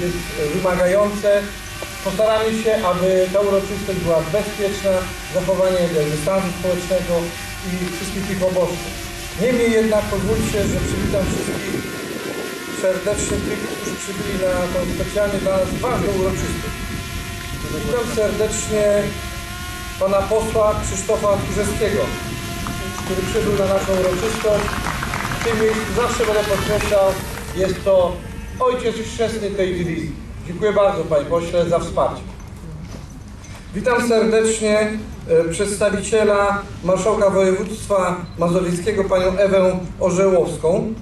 jest wymagające. Postaramy się, aby ta uroczystość była bezpieczna, zachowanie dystansu społecznego i wszystkich tych obostrzeń. Niemniej jednak pozwólcie, że przywitam wszystkich serdecznie tych, którzy przybyli na tą specjalnie dla nas ważną uroczystość. Witam serdecznie pana posła Krzysztofa Tchórzewskiego, który przybył na naszą uroczystość. W tym miejscu zawsze będę podkreślał, jest to ojciec chrzestny tej dywizji. Dziękuję bardzo panie pośle za wsparcie. Witam serdecznie e, przedstawiciela Marszałka Województwa Mazowieckiego, panią Ewę Orzełowską.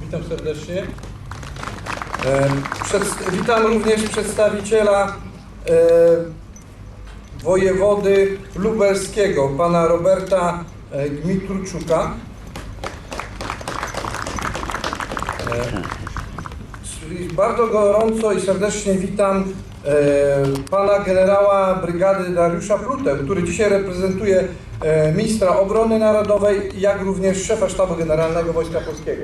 Witam serdecznie. E, Przed, witam również przedstawiciela e, wojewody lubelskiego, pana Roberta e, E, bardzo gorąco i serdecznie witam e, pana generała brygady Dariusza Plutę, który dzisiaj reprezentuje e, ministra obrony narodowej, jak również szefa sztabu generalnego Wojska Polskiego.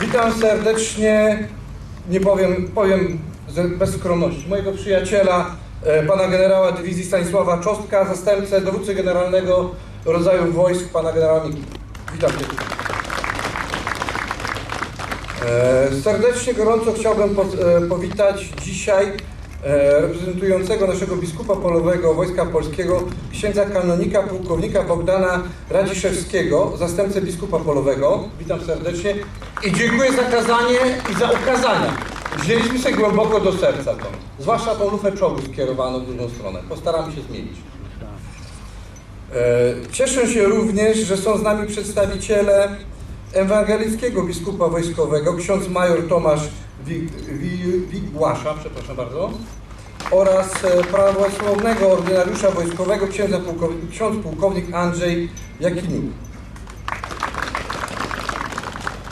Witam serdecznie, nie powiem, powiem bez skromności, mojego przyjaciela, e, pana generała dywizji Stanisława Czostka, zastępcę dowódcy generalnego rodzaju wojsk, pana generała Miki. Witam cię. E, Serdecznie, gorąco chciałbym e, powitać dzisiaj e, reprezentującego naszego biskupa polowego Wojska Polskiego, księdza kanonika pułkownika Bogdana Radziszewskiego, zastępcę biskupa polowego. Witam serdecznie i dziękuję za kazanie i za ukazania. Wzięliśmy sobie głęboko do serca to, zwłaszcza tą lufę czołgu skierowaną w drugą stronę. Postaramy się zmienić. Cieszę się również, że są z nami przedstawiciele ewangelickiego biskupa wojskowego, ksiądz major Tomasz Wig- Wi- Wigłasza, przepraszam bardzo, oraz e, prawosławnego ordynariusza wojskowego, pułkownik, ksiądz pułkownik Andrzej Jakiniuk.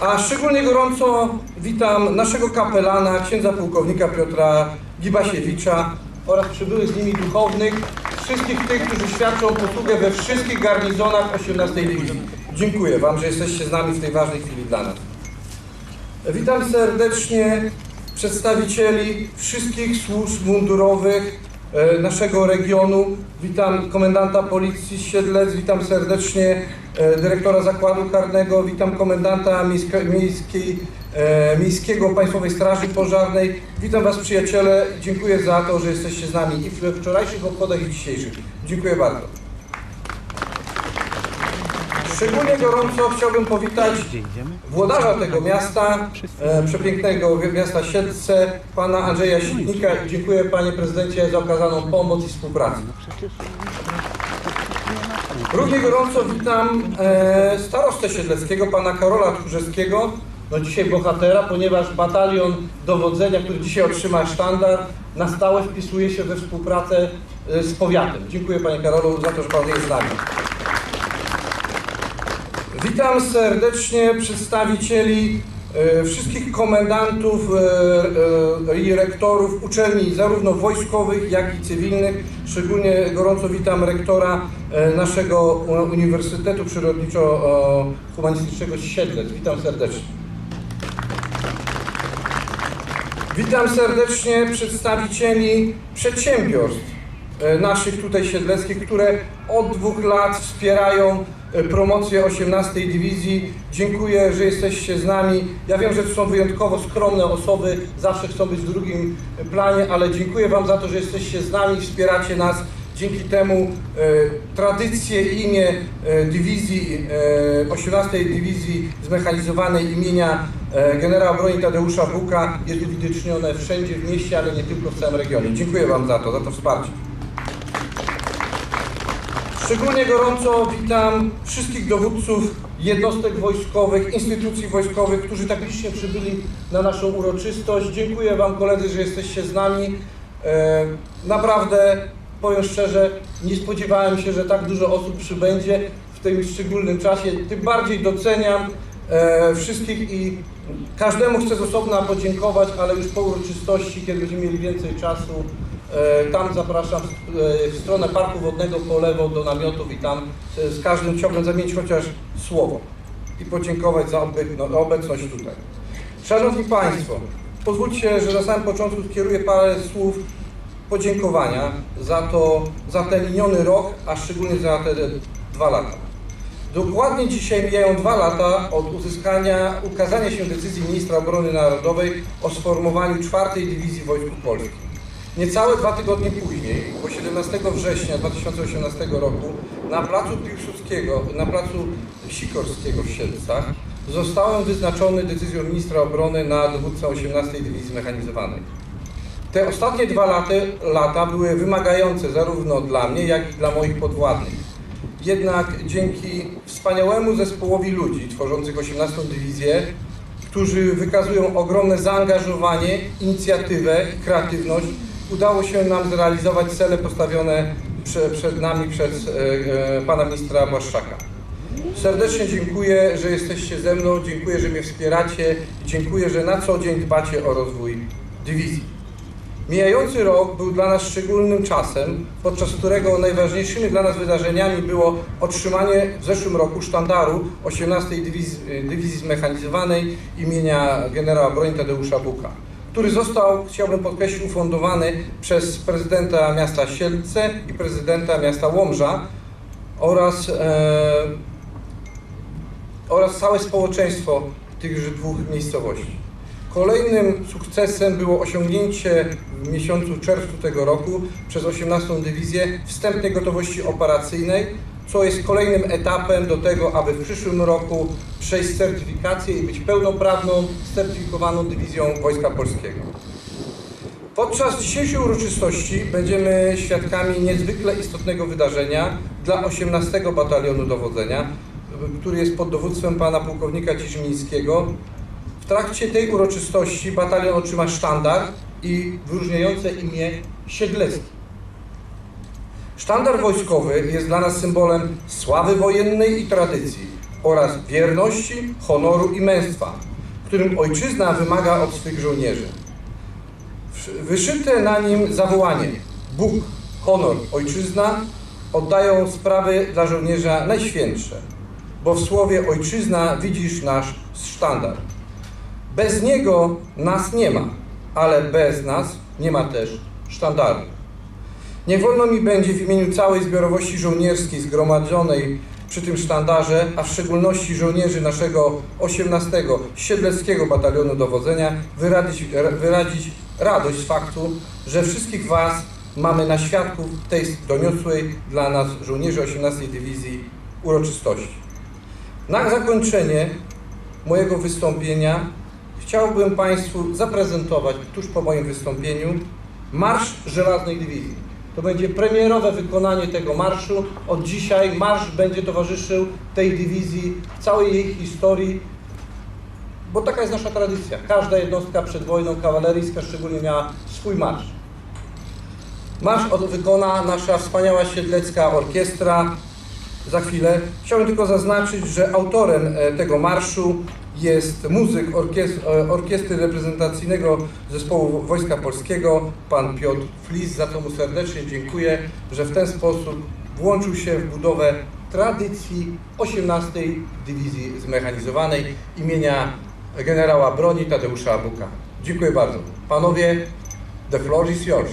A szczególnie gorąco witam naszego kapelana, księdza pułkownika Piotra Gibasiewicza oraz przybyłych z nimi duchownych, wszystkich tych, którzy świadczą posługę we wszystkich garnizonach 18 Dywizji. Dziękuję Wam, że jesteście z nami w tej ważnej chwili dla nas. Witam serdecznie przedstawicieli wszystkich służb mundurowych e, naszego regionu. Witam komendanta policji Siedlec, witam serdecznie e, dyrektora zakładu karnego, witam komendanta miejska, miejskiej, e, miejskiego Państwowej Straży Pożarnej. Witam Was przyjaciele, dziękuję za to, że jesteście z nami i we wczorajszych obchodach i dzisiejszych. Dziękuję bardzo. Szczególnie gorąco chciałbym powitać włodarza tego miasta, e, przepięknego miasta Siedlce, pana Andrzeja Sitnika dziękuję panie prezydencie za okazaną pomoc i współpracę. Równie gorąco witam e, starostę siedleckiego, pana Karola Tchórzewskiego, no dzisiaj bohatera, ponieważ batalion dowodzenia, który dzisiaj otrzyma sztandar, na stałe wpisuje się we współpracę e, z powiatem. Dziękuję panie Karolu za to, że pan jest z nami. Witam serdecznie przedstawicieli e, wszystkich komendantów e, e, i rektorów uczelni zarówno wojskowych, jak i cywilnych. Szczególnie gorąco witam rektora naszego Uniwersytetu Przyrodniczo-Humanistycznego Siedlec. Witam serdecznie. Witam serdecznie przedstawicieli przedsiębiorstw naszych tutaj siedleckich, które od dwóch lat wspierają promocję 18 Dywizji. Dziękuję, że jesteście z nami. Ja wiem, że to są wyjątkowo skromne osoby, zawsze chcą być w drugim planie, ale dziękuję Wam za to, że jesteście z nami, wspieracie nas. Dzięki temu e, tradycje i imię e, dywizji, e, 18 Dywizji Zmechanizowanej imienia e, generała broni Tadeusza Buka jest uwidocznione wszędzie w mieście, ale nie tylko w całym regionie. Dziękuję Wam za to, za to wsparcie. Szczególnie gorąco witam wszystkich dowódców jednostek wojskowych, instytucji wojskowych, którzy tak licznie przybyli na naszą uroczystość. Dziękuję Wam koledzy, że jesteście z nami. E, naprawdę, powiem szczerze, nie spodziewałem się, że tak dużo osób przybędzie w tym szczególnym czasie. Tym bardziej doceniam e, wszystkich i każdemu chcę z osobna podziękować, ale już po uroczystości, kiedy będziemy mieli więcej czasu, Tam zapraszam e, w stronę Parku Wodnego po lewo do namiotów i tam e, z każdym chciałbym zamienić chociaż słowo i podziękować za no, obecność tutaj. Szanowni Państwo, pozwólcie, że na samym początku skieruję parę słów podziękowania za to, za ten miniony rok, a szczególnie za te dwa lata. Dokładnie dzisiaj mijają dwa lata od uzyskania, ukazania się decyzji ministra obrony narodowej o sformowaniu czwartej Dywizji Wojsku Polskim. Niecałe dwa tygodnie później, bo 17 września 2018 roku, na placu Piłsudskiego, na placu Sikorskiego w Siedlcach, zostałem wyznaczony decyzją ministra obrony na dowódcę 18 Dywizji Mechanizowanej. Te ostatnie dwa lata, lata były wymagające zarówno dla mnie, jak i dla moich podwładnych. Jednak dzięki wspaniałemu zespołowi ludzi tworzących 18 Dywizję, którzy wykazują ogromne zaangażowanie, inicjatywę i kreatywność, udało się nam zrealizować cele postawione prze, przed nami przez e, e, pana ministra Błaszczaka. Serdecznie dziękuję, że jesteście ze mną, dziękuję, że mnie wspieracie dziękuję, że na co dzień dbacie o rozwój dywizji. Mijający rok był dla nas szczególnym czasem, podczas którego najważniejszymi dla nas wydarzeniami było otrzymanie w zeszłym roku sztandaru 18 Dywizji, Dywizji Zmechanizowanej imienia generała broni Tadeusza Buka, który został, chciałbym podkreślić, ufundowany przez prezydenta miasta Sielce i prezydenta miasta Łomża oraz, e, oraz całe społeczeństwo tychże dwóch miejscowości. Kolejnym sukcesem było osiągnięcie w miesiącu czerwcu tego roku przez 18 Dywizję wstępnej gotowości operacyjnej, co jest kolejnym etapem do tego, aby w przyszłym roku przejść certyfikację i być pełnoprawną, certyfikowaną dywizją Wojska Polskiego. Podczas dzisiejszej uroczystości będziemy świadkami niezwykle istotnego wydarzenia dla 18 Batalionu Dowodzenia, który jest pod dowództwem pana pułkownika Ciżymińskiego, w trakcie tej uroczystości batalion otrzyma sztandar i wyróżniające imię Siedlecki. Sztandar wojskowy jest dla nas symbolem sławy wojennej i tradycji oraz wierności, honoru i męstwa, którym ojczyzna wymaga od swych żołnierzy. Wyszyte na nim zawołanie Bóg, honor, ojczyzna oddają sprawy dla żołnierza najświętsze, bo w słowie ojczyzna widzisz nasz sztandar. Bez niego nas nie ma, ale bez nas nie ma też sztandaru. Nie wolno mi będzie w imieniu całej zbiorowości żołnierskiej zgromadzonej przy tym sztandarze, a w szczególności żołnierzy naszego 18 Siedleckiego Batalionu Dowodzenia wyrazić, radość z faktu, że wszystkich Was mamy na świadków tej doniosłej dla nas żołnierzy 18 Dywizji uroczystości. Na zakończenie mojego wystąpienia chciałbym Państwu zaprezentować tuż po moim wystąpieniu Marsz Żelaznej Dywizji. To będzie premierowe wykonanie tego marszu. Od dzisiaj marsz będzie towarzyszył tej dywizji w całej jej historii, bo taka jest nasza tradycja. Każda jednostka przed wojną kawaleryjska szczególnie miała swój marsz. Marsz wykona nasza wspaniała siedlecka orkiestra za chwilę. Chciałbym tylko zaznaczyć, że autorem e, tego marszu jest muzyk orkies- e, orkiestry reprezentacyjnego zespołu Wojska Polskiego, pan Piotr Flis, za co mu serdecznie dziękuję, że w ten sposób włączył się w budowę tradycji 18 Dywizji Zmechanizowanej imienia generała broni Tadeusza Buka. Dziękuję bardzo. Panowie, the floor is yours.